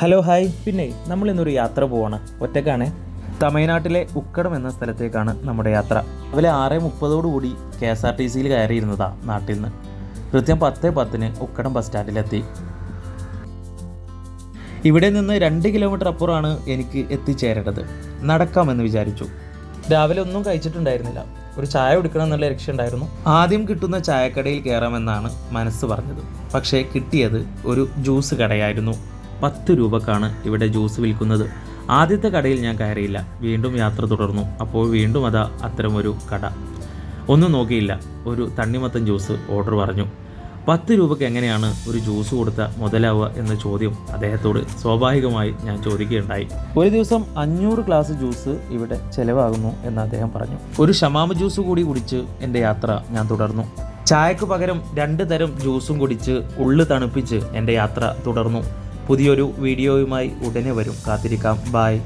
Hello hi. പിന്നെ നമ്മൾ ഇന്നൊരു യാത്ര പോവാണ്. ഒറ്റക്കാണ്. തമിഴ്നാട്ടിലെ ഉക്കടം എന്ന സ്ഥലത്തേക്കാണ് നമ്മുടെ യാത്ര. രാവിലെ ആറ് മുപ്പതോടുകൂടി കെ എസ് ആർ ടി സിയിൽ കയറിയിരുന്നതാ നാട്ടിൽ നിന്ന് കൃത്യം പത്ത് പത്തിന് ഉക്കടം ബസ് സ്റ്റാൻഡിലെത്തി. ഇവിടെ നിന്ന് രണ്ട് കിലോമീറ്റർ അപ്പുറമാണ് എനിക്ക് എത്തിച്ചേരേണ്ടത്. നടക്കാമെന്ന് വിചാരിച്ചു. രാവിലെ ഒന്നും കഴിച്ചിട്ടുണ്ടായിരുന്നില്ല. ഒരു ചായ കുടിക്കണം എന്നുള്ള ലക്ഷ്യം ഉണ്ടായിരുന്നു ആദ്യം കിട്ടുന്ന ചായക്കടയിൽ കയറാമെന്നാണ് മനസ്സ് പറഞ്ഞത്. പക്ഷേ കിട്ടിയത് ഒരു ജ്യൂസ് കടയായിരുന്നു. പത്ത് രൂപക്കാണ് ഇവിടെ ജ്യൂസ് വിൽക്കുന്നത്. ആദ്യത്തെ കടയിൽ ഞാൻ കയറിയില്ല. വീണ്ടും യാത്ര തുടർന്നു. അപ്പോൾ വീണ്ടും അതാ അത്തരമൊരു കട. ഒന്നും നോക്കിയില്ല. ഒരു തണ്ണിമത്തൻ ജ്യൂസ് ഓർഡർ പറഞ്ഞു. പത്ത് രൂപയ്ക്ക് എങ്ങനെയാണ് ഒരു ജ്യൂസ് കൊടുത്ത മുതലാവുക എന്ന ചോദ്യം അദ്ദേഹത്തോട് സ്വാഭാവികമായി ഞാൻ ചോദിക്കുകയുണ്ടായി. ഒരു ദിവസം അഞ്ഞൂറ് ഗ്ലാസ് ജ്യൂസ് ഇവിടെ ചെലവാകുന്നു എന്ന് അദ്ദേഹം പറഞ്ഞു. ഒരു ഷമാമ ജ്യൂസ് കൂടി കുടിച്ച് എന്റെ യാത്ര ഞാൻ തുടർന്നു. ചായക്ക് പകരം രണ്ട് തരം ജ്യൂസും കുടിച്ച് ഉള്ളു തണുപ്പിച്ച് എന്റെ യാത്ര തുടർന്നു. പുതിയൊരു വീഡിയോയുമായി ഉടനെ വരും. കാത്തിരിക്കാം. ബായ്